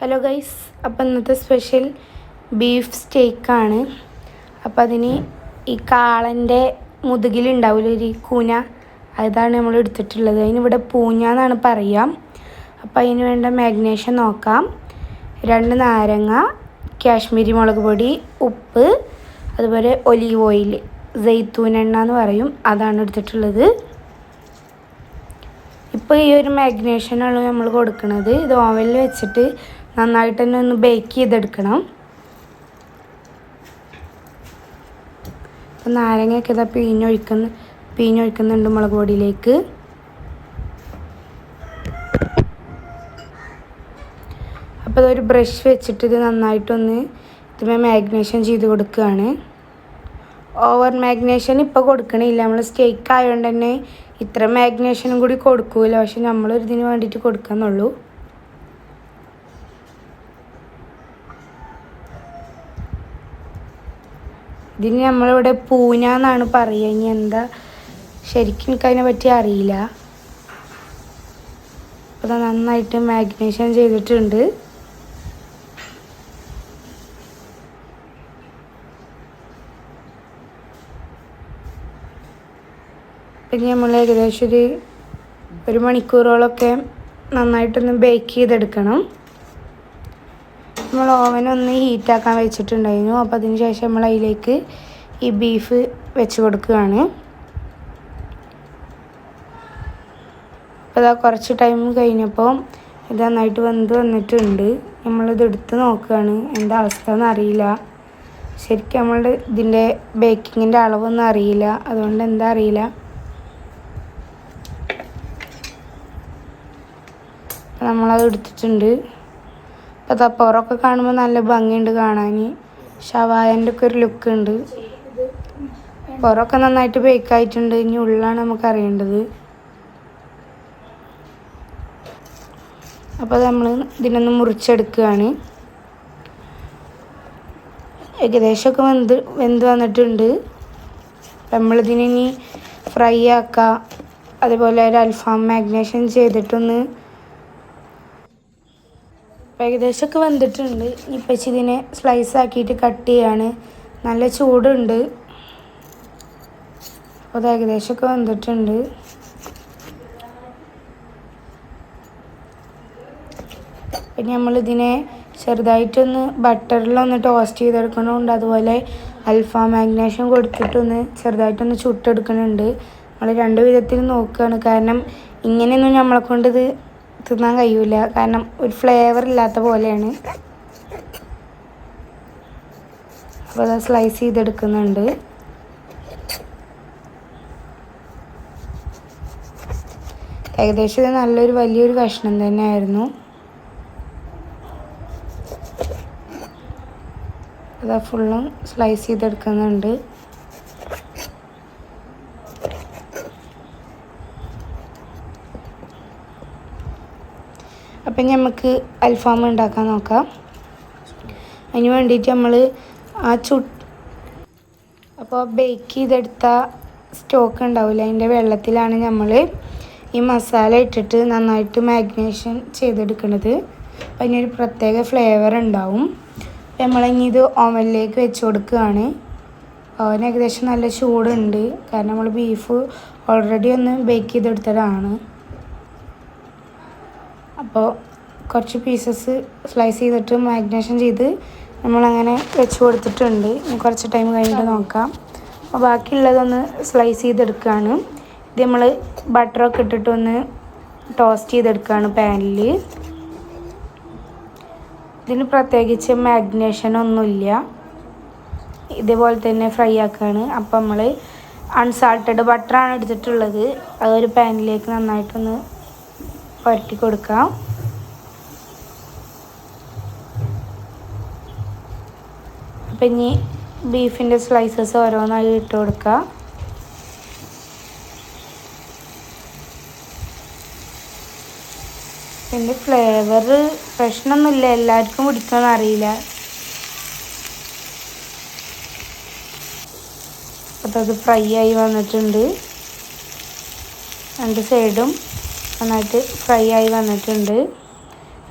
Hello guys അപ്പം ഇന്നത്തെ special beef സ്റ്റേക്കാണ് അപ്പം അതിന് ഈ കാളന്റെ മുതുകിലുണ്ടാവില്ല ഒരു കൂന? അതാണ് നമ്മൾ എടുത്തിട്ടുള്ളത്. അതിനിവിടെ പൂഞ്ഞ എന്നാണ് പറയാം. അപ്പം അതിന് വേണ്ട മാഗ്നേഷൻ നോക്കാം. രണ്ട് നാരങ്ങ കാശ്മീരി മുളക് പൊടി ഉപ്പ് അതുപോലെ ഒലീവ് ഓയിൽ ജെയ്ത്തൂൻ എണ്ണ എന്ന് പറയും. അതാണ് എടുത്തിട്ടുള്ളത്. ഇപ്പോൾ ഈ ഒരു മാഗ്നേഷനാണ് നമ്മൾ കൊടുക്കുന്നത് ഇത് ഓവനിൽ വെച്ചിട്ട് നന്നായിട്ട് തന്നെ ഒന്ന് ബേക്ക് ചെയ്തെടുക്കണം. അപ്പം നാരങ്ങയൊക്കെ ഇതാ പിഴിഞ്ഞൊഴിക്കുന്ന പിഴിഞ്ഞൊഴിക്കുന്നുണ്ട് മുളക് പൊടിയിലേക്ക്. അപ്പോൾ ഇതൊരു ബ്രഷ് വെച്ചിട്ട് ഇത് നന്നായിട്ടൊന്ന് ഇതുമേ മാഗ്നേഷൻ ചെയ്ത് കൊടുക്കുകയാണ്. ഓവർ മാഗ്നേഷൻ ഇപ്പോൾ കൊടുക്കണില്ല. നമ്മൾ സ്റ്റേക്ക് ആയതുകൊണ്ട് തന്നെ ഇത്ര മാഗ്നേഷനും കൂടി കൊടുക്കൂല. പക്ഷെ നമ്മളൊരിതിന് വേണ്ടിയിട്ട് കൊടുക്കാന്നുള്ളൂ. ഇതിന് നമ്മളിവിടെ പൂന എന്നാണ് പറയുക. ഇനി എന്താ? ശരിക്കും എനിക്കതിനെ പറ്റി അറിയില്ല. അപ്പോൾ നന്നായിട്ട് മാഗ്നേഷൻ ചെയ്തിട്ടുണ്ട്. പിന്നെ നമ്മൾ ഏകദേശം ഒരു ഒരു മണിക്കൂറോളമൊക്കെ നന്നായിട്ടൊന്ന് ബേക്ക് ചെയ്തെടുക്കണം. നമ്മൾ ഓവൻ ഒന്ന് ഹീറ്റാക്കാൻ വെച്ചിട്ടുണ്ടായിരുന്നു. അപ്പോൾ അതിന് ശേഷം നമ്മൾ അതിലേക്ക് ഈ ബീഫ് വെച്ച് കൊടുക്കുകയാണ്. അപ്പോൾ ഇതാ കുറച്ച് ടൈം കഴിഞ്ഞപ്പോൾ ഇത് നന്നായിട്ട് വെന്ത് വന്നിട്ടുണ്ട്. നമ്മളിത് എടുത്ത് നോക്കുകയാണ്. എന്താ അവസ്ഥ എന്നറിയില്ല ശരിക്കും നമ്മളുടെ ഇതിന്റെ ബേക്കിങ്ങിന്റെ അളവൊന്നും അറിയില്ല. അതുകൊണ്ട് എന്താ അറിയില്ല. നമ്മളത് എടുത്തിട്ടുണ്ട്. അപ്പോൾ അതാ പുറമൊക്കെ കാണുമ്പോൾ നല്ല ഭംഗിയുണ്ട് കാണാൻ ഷവായന്റെ ഒക്കെ ഒരു ലുക്ക് ഉണ്ട്. പുറമൊക്കെ നന്നായിട്ട് ബേക്ക് ആയിട്ടുണ്ട്. ഇനി ഉള്ളാണ് നമുക്ക് അറിയേണ്ടത്. അപ്പോൾ നമ്മൾ ഇതിനൊന്ന് മുറിച്ചെടുക്കുകയാണ് ഏകദേശമൊക്കെ വെന്ത് വെന്ത് വന്നിട്ടുണ്ട്. നമ്മളിതിനി ഫ്രൈ ആക്കുക അതുപോലെ ഒരു അൽഫാം മാഗ്നേഷൻ ചെയ്തിട്ടൊന്ന് അപ്പോൾ ഏകദേശമൊക്കെ വെന്തിട്ടുണ്ട് ഇപ്പം ഇതിനെ സ്ലൈസ് ആക്കിയിട്ട് കട്ട് ചെയ്യാണ്. നല്ല ചൂടുണ്ട്. അപ്പോൾ അത് ഏകദേശമൊക്കെ വെന്തിട്ടുണ്ട് പിന്നെ നമ്മളിതിനെ ചെറുതായിട്ടൊന്ന് ബട്ടറിലൊന്ന് ടോസ്റ്റ് ചെയ്തെടുക്കണമുണ്ട് അതുപോലെ അൽഫാം മാഗ്നേഷൻ കൊടുത്തിട്ടൊന്ന് ചെറുതായിട്ടൊന്ന് ചുട്ടെടുക്കണുണ്ട്. നമ്മൾ രണ്ട് വിധത്തിൽ നോക്കുകയാണ് കാരണം ഇങ്ങനെയൊന്നും നമ്മളെ കൊണ്ട് ഇത് തിന്നാൻ കഴിയൂല. കാരണം ഒരു ഫ്ലേവർ ഇല്ലാത്ത പോലെയാണ്. അപ്പോൾ അത് സ്ലൈസ് ചെയ്തെടുക്കുന്നുണ്ട്. ഏകദേശം ഇത് നല്ലൊരു വലിയൊരു കഷ്ണം തന്നെയായിരുന്നു. അത് ഫുള്ളും സ്ലൈസ് ചെയ്തെടുക്കുന്നുണ്ട്. അപ്പം നമുക്ക് അൽഫാം ഉണ്ടാക്കാൻ നോക്കാം. അതിന് വേണ്ടിയിട്ട് നമ്മൾ ആ ചു അപ്പോൾ ബേക്ക് ചെയ്തെടുത്ത സ്റ്റോക്ക് ഉണ്ടാവില്ല? അതിന്റെ വെള്ളത്തിലാണ് നമ്മൾ ഈ മസാല ഇട്ടിട്ട് നന്നായിട്ട് മാഗ്നേഷൻ ചെയ്തെടുക്കുന്നത് അപ്പം അതിനൊരു പ്രത്യേക ഫ്ലേവർ ഉണ്ടാവും. നമ്മളിനി ഇത് ഓവനിലേക്ക് വെച്ച് കൊടുക്കുകയാണ്. ഓവൻ ഏകദേശം നല്ല ചൂടുണ്ട്. കാരണം നമ്മൾ ബീഫ് ഓൾറെഡി ഒന്ന് ബേക്ക് ചെയ്തെടുത്തതാണ്. അപ്പോൾ കുറച്ച് പീസസ് സ്ലൈസ് ചെയ്തിട്ട് മാഗ്നേഷൻ ചെയ്ത് നമ്മളങ്ങനെ വെച്ച് കൊടുത്തിട്ടുണ്ട്. കുറച്ച് ടൈം കഴിഞ്ഞിട്ട് നോക്കാം. അപ്പോൾ ബാക്കിയുള്ളതൊന്ന് സ്ലൈസ് ചെയ്തെടുക്കുകയാണ് ഇത് നമ്മൾ ബട്ടറൊക്കെ ഇട്ടിട്ടൊന്ന് ടോസ്റ്റ് ചെയ്തെടുക്കുകയാണ് പാനിൽ ഇതിന് പ്രത്യേകിച്ച് മാഗ്നേഷൻ ഒന്നുമില്ല. ഇതേപോലെ തന്നെ ഫ്രൈ ആക്കുകയാണ് അപ്പോൾ നമ്മൾ അൺസാൾട്ടഡ് ബട്ടറാണ് എടുത്തിട്ടുള്ളത്. അതൊരു പാനിലേക്ക് നന്നായിട്ടൊന്ന് പുരട്ടി കൊടുക്കാം. അപ്പം ഇനി ബീഫിന്റെ സ്ലൈസസ് ഓരോന്നായി ഇട്ട് കൊടുക്കുക പിന്നെ ഫ്ലേവർ പ്രശ്നമൊന്നുമില്ല. എല്ലാവർക്കും പിടിക്കുമെന്ന് അറിയില്ല. അപ്പോൾ അത് ഫ്രൈ ആയി വന്നിട്ടുണ്ട്. രണ്ട് സൈഡും നന്നായിട്ട് ഫ്രൈ ആയി വന്നിട്ടുണ്ട്.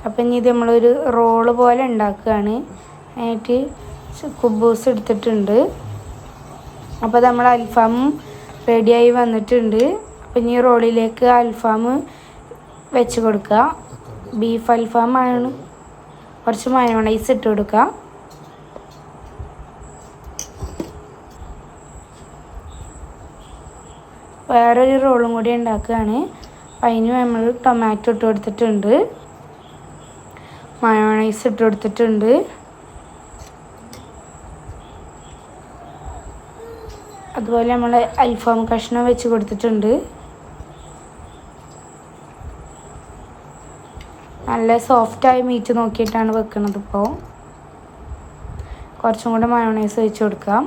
അപ്പം ഇനി ഇത് നമ്മളൊരു റോൾ പോലെ ഉണ്ടാക്കുകയാണ്. അതിനായിട്ട് കുബൂസ് എടുത്തിട്ടുണ്ട്. അപ്പോൾ നമ്മൾ അൽഫാമും റെഡിയായി വന്നിട്ടുണ്ട്. അപ്പം ഇനി റോളിലേക്ക് അൽഫാം വെച്ച് കൊടുക്കുക. ബീഫ് ആണ്. കുറച്ച് മയോണൈസ് ഇട്ട് കൊടുക്കുക. വേറൊരു റോളും കൂടി ഉണ്ടാക്കുകയാണ്. അതിന് നമ്മൾ ടൊമാറ്റോ ഇട്ട് കൊടുത്തിട്ടുണ്ട്. മയോണൈസ് ഇട്ട് കൊടുത്തിട്ടുണ്ട്. അതുപോലെ നമ്മൾ അൽഫാം കഷ്ണം വെച്ച് കൊടുത്തിട്ടുണ്ട്. നല്ല സോഫ്റ്റായ മീറ്റ് നോക്കിയിട്ടാണ് വെക്കുന്നത് ഇപ്പോൾ കുറച്ചും കൂടെ മയോണൈസ് വെച്ച് കൊടുക്കാം.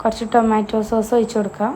കുറച്ച് ടൊമാറ്റോ സോസ് ഒഴിച്ച് കൊടുക്കാം.